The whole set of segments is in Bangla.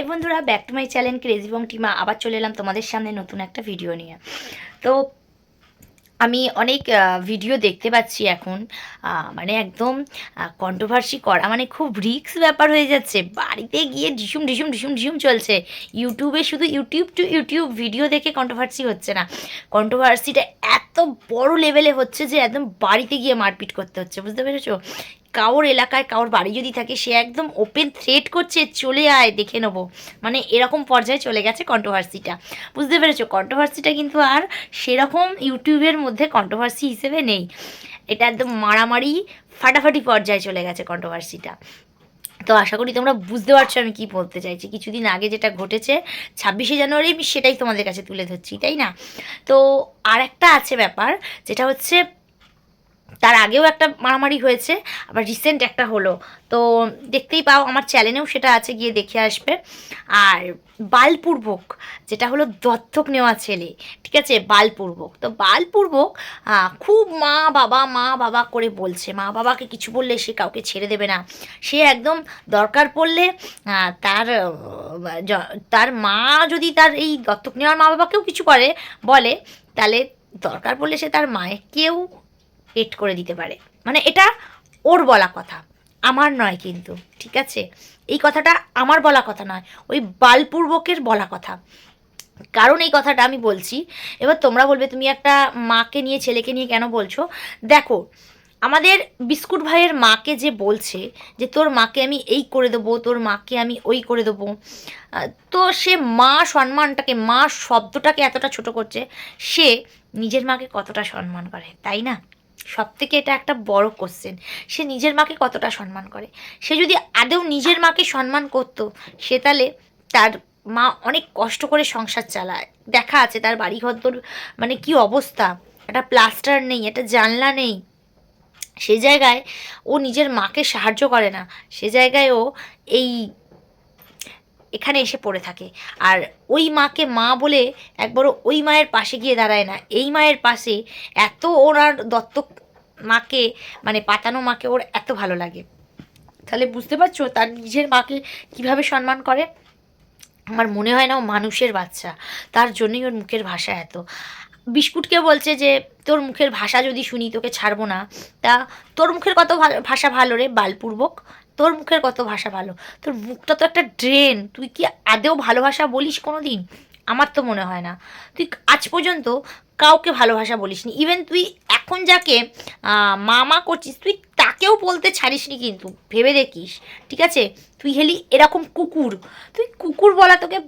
এই বন্ধুরা back to my channel crazy bong টিমা আবার চলে এলাম তোমাদের সামনে নতুন একটা ভিডিও নিয়ে। তো, আমি অনেক ভিডিও দেখতে পাচ্ছি এখন। মানে একদম কন্ট্রোভার্সি করা মানে খুব রিস্ক ব্যাপার হয়ে যাচ্ছে। বাড়িতে গিয়ে ঢিসুম ঢিসুম ঢিসুম ঢিসুম চলছে। ইউটিউবে শুধু ইউটিউব টু ইউটিউব ভিডিও দেখে কন্ট্রোভার্সি হচ্ছে না। কন্ট্রোভার্সিটা এত বড় লেভেলে হচ্ছে যে, একদম বাড়িতে গিয়ে মারপিট করতে হচ্ছে। বুঝতে পেরেছ? কারোর এলাকায় কারোর বাড়ি যদি থাকে, সে একদম ওপেন থ্রেট করছে, চলে আয়, দেখে নেব। মানে এরকম পর্যায়ে চলে গেছে কন্ট্রোভার্সিটা বুঝতে পেরেছ? কন্ট্রোভার্সিটা কিন্তু আর সেরকম ইউটিউবের মধ্যে কন্ট্রোভার্সি হিসেবে নেই। এটা একদম মারামারি, ফাটাফাটি পর্যায়ে চলে গেছে কন্ট্রোভার্সিটা তো আশা করি তোমরা বুঝতে পারছ আমি কি বলতে চাইছি। কিছুদিন আগে যেটা ঘটেছে, ছাব্বিশে জানুয়ারি, আমি সেটাই তোমাদের কাছে তুলে ধরছি, তাই না? তো আর একটা আছে ব্যাপার, যেটা হচ্ছে তার আগেও একটা মারামারি হয়েছে, আবার রিসেন্ট একটা হলো। তো দেখতেই পাও, আমার চ্যানেলেও সেটা আছে, গিয়ে দেখে আসবে। আর বালপূর্বক যেটা হলো দত্তক নেওয়া ছেলে, ঠিক আছে? বালপূর্বক তো বালপূর্বক খুব মা বাবা মা বাবা করে বলছে। মা বাবাকে কিছু বললে সে কাউকে ছেড়ে দেবে না। সে একদম দরকার পড়লে তার তার মা যদি তার এই দত্তক নেওয়ার মা বাবাকেও কিছু করে, বলে, তাহলে দরকার পড়লে সে তার মায়েকেও পেট করে দিতে পারে। মানে এটা ওর বলা কথা, আমার নয় কিন্তু, ঠিক আছে? এই কথাটা আমার বলা কথা নয়, ওই বালপূর্বকের বলা কথা। কারণ এই কথাটা আমি বলছি, এবার তোমরা বলবে, তুমি একটা মাকে নিয়ে, ছেলেকে নিয়ে কেন বলছো? দেখো, আমাদের বিস্কুট ভাইয়ের মাকে যে বলছে যে, তোর মাকে আমি এই করে দেবো, তোর মাকে আমি ওই করে দেবো। তো সে মা সম্মানটাকে, মা শব্দটাকে এতটা ছোট করছে, সে নিজের মাকে কতটা সম্মান করে, তাই না? সব থেকে এটা একটা বড় কোশ্চেন সে নিজের মাকে কতটা সম্মান করে? সে যদি আদৌ নিজের মাকে সম্মান করতো, সে তাহলে তার মা অনেক কষ্ট করে সংসার চালায়। দেখা আছে তার বাড়ি ঘর মানে কি অবস্থা? একটা প্লাস্টার নেই, একটা জানলা নেই। সে জায়গায় ও নিজের মাকে সাহায্য করে না। সে জায়গায় ও এই এখানে এসে পড়ে থাকে। আর ওই মাকে মা বলে একবারও ওই মায়ের পাশে গিয়ে দাঁড়ায় না। এই মায়ের পাশে এত ওনার দত্তক মাকে মানে পাতানো মাকে ওর এত ভালো লাগে। তাহলে বুঝতে পারছ তার নিজের মাকে কীভাবে সম্মান করে? আমার মনে হয় না ও মানুষের বাচ্চা। তার জন্যই ওর মুখের ভাষা এত। বিস্কুটকে বলছে যে, তোর মুখের ভাষা যদি শুনি, তোকে ছাড়বো না। তা তোর মুখের কত ভাষা ভালো রে বালপূর্বক তোর মুখের কত ভাষা ভালো? তোর মুখটা তো একটা ড্রেন তুই কি আদেও ভালোবাসা বলিস কোনো দিন আমার তো মনে হয় না। তুই আজ পর্যন্ত কাউকে ভালোবাসা বলিসনি। ইভেন তুই এখন যাকে মামা করছিস, তুই তাকেও বলতে ছাড়িসনি কিন্তু। ভেবে দেখিস, ঠিক আছে? তুই হেলি এরকম কুকুর। তুই কুকুর বলা তোকে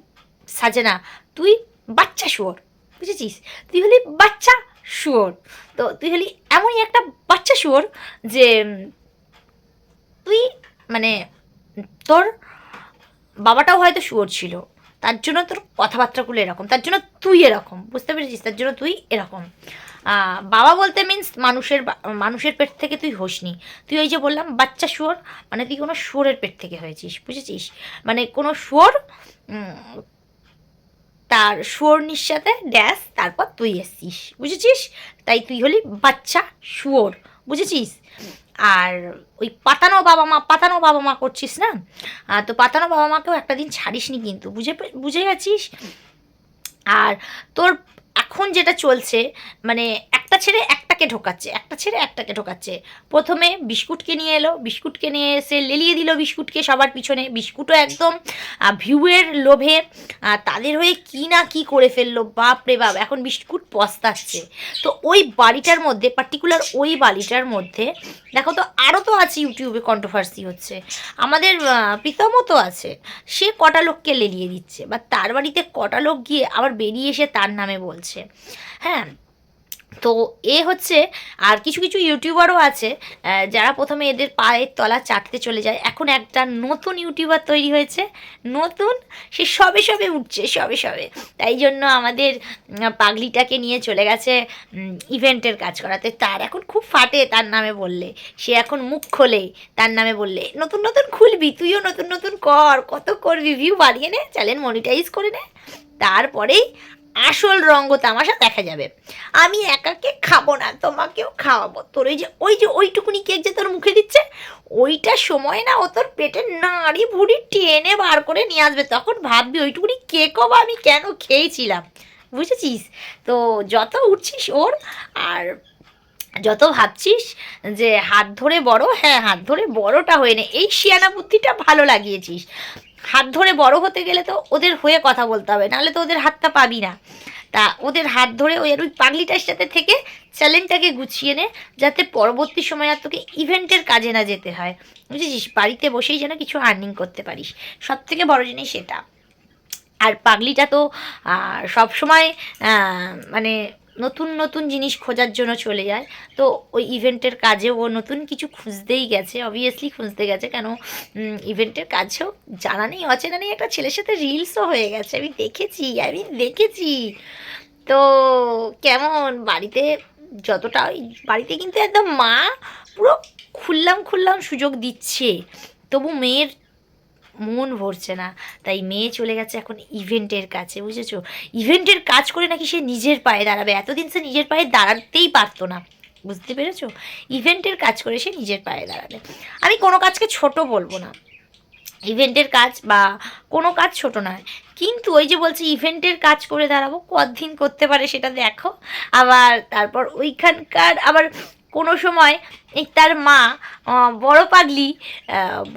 সাজে না। তুই বাচ্চা শুয়োর, বুঝেছিস? তুই হলি বাচ্চা শুয়োর। তো তুই হলি এমনই একটা বাচ্চা শুয়োর যে তুই মানে তোর বাবাটাও হয়তো শুয়োর ছিল। তার জন্য তোর কথাবার্তাগুলো এরকম, তার জন্য তুই এরকম, বুঝতে পেরেছিস? তার জন্য তুই এরকম। বাবা বলতে মিন্স মানুষের মানুষের পেট থেকে তুই হোসনি। তুই ওই যে বললাম, বাচ্চা শুয়োর মানে তুই কোনো শুয়োরের পেট থেকে হয়েছিস, বুঝেছিস? মানে কোনো শুয়োর তার শুয়োর নিঃসাথে ড্যাশ তারপর তুই এসছিস, বুঝেছিস? তাই তুই হলি বাচ্চা শুয়োর বুঝেছিস? আর ওই পাতানো বাবা মা পাতানো বাবা মা করছিস না? তো পাতানো বাবা মাকেও একটা দিন ছাড়িসনি কিন্তু, বুঝে বুঝে গেছিস? আর তোর এখন যেটা চলছে মানে একটা ছেড়ে একটাকে ঢোকাচ্ছে, একটা ছেড়ে একটাকে ঢোকাচ্ছে। প্রথমে বিস্কুটকে নিয়ে এলো, বিস্কুটকে নিয়ে এসে লেলিয়ে দিল বিস্কুটকে সবার পিছনে। বিস্কুটও একদম ভিউয়ের লোভে তাদের হয়ে কি না কি করে ফেলল, বাপ রে বাপ, এখন বিস্কুট পস্তাচ্ছে। তো ওই বাড়িটার মধ্যে, পার্টিকুলার ওই বাড়িটার মধ্যে, দেখো তো আরও তো আছে ইউটিউবে কন্ট্রোভার্সি হচ্ছে। আমাদের প্রীতমও তো আছে, সে কটা লোককে লেলিয়ে দিচ্ছে, বা তার বাড়িতে কটা লোক গিয়ে আবার বেরিয়ে এসে তার নামে বলছে। হ্যাঁ তো এ হচ্ছে, আর কিছু কিছু ইউটিউবারও আছে যারা প্রথমে এদের পায়ের তলা চাটতে চলে যায়। এখন একটা নতুন ইউটিউবার তৈরি হয়েছে। নতুন? সে সবে সবে উঠছে, সবে সবে। তাই জন্য আমাদের পাগলিটাকে নিয়ে চলে গেছে ইভেন্টের কাজ করাতে। তার এখন খুব ফাটে তার নামে বললে। সে এখন মুখ খোলে তার নামে বললে, নতুন নতুন খুলবি, তুইও নতুন নতুন কর। কত করবি ভিউ বাড়িয়ে নে চ্যানেল মনিটাইজ করে নে। তারপরেই আসল রঙ্গ তামাশা দেখা যাবে। আমি একাকে খাব না, তোমাকেও খাওয়াবো। তোর ওই যে ওই যে ওইটুকুনি কেক যে তোর মুখে দিচ্ছে, ওইটা সময় না, ও তোর পেটের নাড়ি ভুড়ি টেনে বার করে নিয়ে আসবে। তখন ভাববি ওইটুকুনি কেকও বা আমি কেন খেয়েছিলাম। বুঝেছিস? তো যত উঠছিস ওর, আর যত ভাবছিস যে হাত ধরে বড় হ্যাঁ হাত ধরে বড়টা হয়ে নে। এই শিয়ানা বুদ্ধিটা ভালো লাগিয়েছিস। হাত ধরে বড় হতে গেলে তো ওদের হয়ে কথা বলতে হবে, নাহলে তো ওদের হাতটা পাবি না। তা ওদের হাত ধরে ওই আর ওই পাগলিটার সাথে থেকে চ্যালেঞ্জটাকে গুছিয়ে নে, যাতে পরবর্তী সময় আর তোকে ইভেন্টের কাজে না যেতে হয়। বুঝেছিস? বাড়িতে বসেই যেন কিছু আর্নিং করতে পারিস। সব থেকে বড় জিনিস এটা। আর পাগলিটা তো সব সময় মানে নতুন নতুন জিনিস খোঁজার জন্য চলে যায়। তো ওই ইভেন্টের কাজে ও নতুন কিছু খুঁজতেই গেছে অবভিয়াসলি খুঁজতে গেছে, কেন ইভেন্টের কাছেও জানা নেই, অচেনা নেই, একটা ছেলের সাথে রিলসও হয়ে গেছে, আমি দেখেছি আমি দেখেছি। তো কেমন, বাড়িতে যতটা, ওই বাড়িতে কিন্তু একদম মা পুরো খুললাম খুললাম সুযোগ দিচ্ছে, তবু মেয়ের মন ভরছে না। তাই মেয়ে চলে গেছে এখন ইভেন্টের কাছে, বুঝেছ? ইভেন্টের কাজ করে নাকি সে নিজের পায়ে দাঁড়াবে। এতদিন সে নিজের পায়ে দাঁড়াতেই পারতো না। বুঝতে পেরেছ? ইভেন্টের কাজ করে সে নিজের পায়ে দাঁড়াবে। আমি কোনো কাজকে ছোট বলব না। ইভেন্টের কাজ বা কোনো কাজ ছোট নয়। কিন্তু ওই যে বলছি, ইভেন্টের কাজ করে দাঁড়াবো, কদিন করতে পারে সেটা দেখো। আবার তারপর ওইখানকার আবার কোনো সময় তার মা বড় পাগলি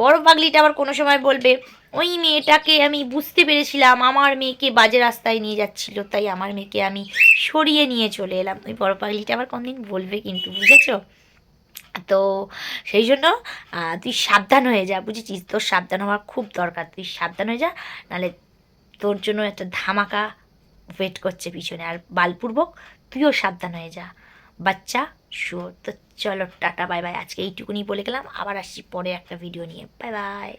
বড় পাগলিটা আবার কোনো সময় বলবে, ওই মেয়েটাকে আমি বুঝতে পেরেছিলাম, আমার মেয়েকে বাজে রাস্তায় নিয়ে যাচ্ছিল, তাই আমার মেয়েকে আমি সরিয়ে নিয়ে চলে এলাম। ওই বড় পাগলিটা আবার কোনদিন বলবে কিন্তু, বুঝেছ? তো সেই জন্য তুই সাবধান হয়ে যা, বুঝেছিস? তোর সাবধান হওয়ার খুব দরকার, তুই সাবধান হয়ে যা নাহলে তোর জন্য একটা ধামাকা ওয়েট করছে পিছনে, আর বালপূর্বক তুইও সাবধান হয়ে যা। বাচ্চা শুয়োর তো চলো, টাটা, বাই বাই। আজকে এইটুকুনি বলে গেলাম। আবার আসছি পরে একটা ভিডিও নিয়ে। Bye bye.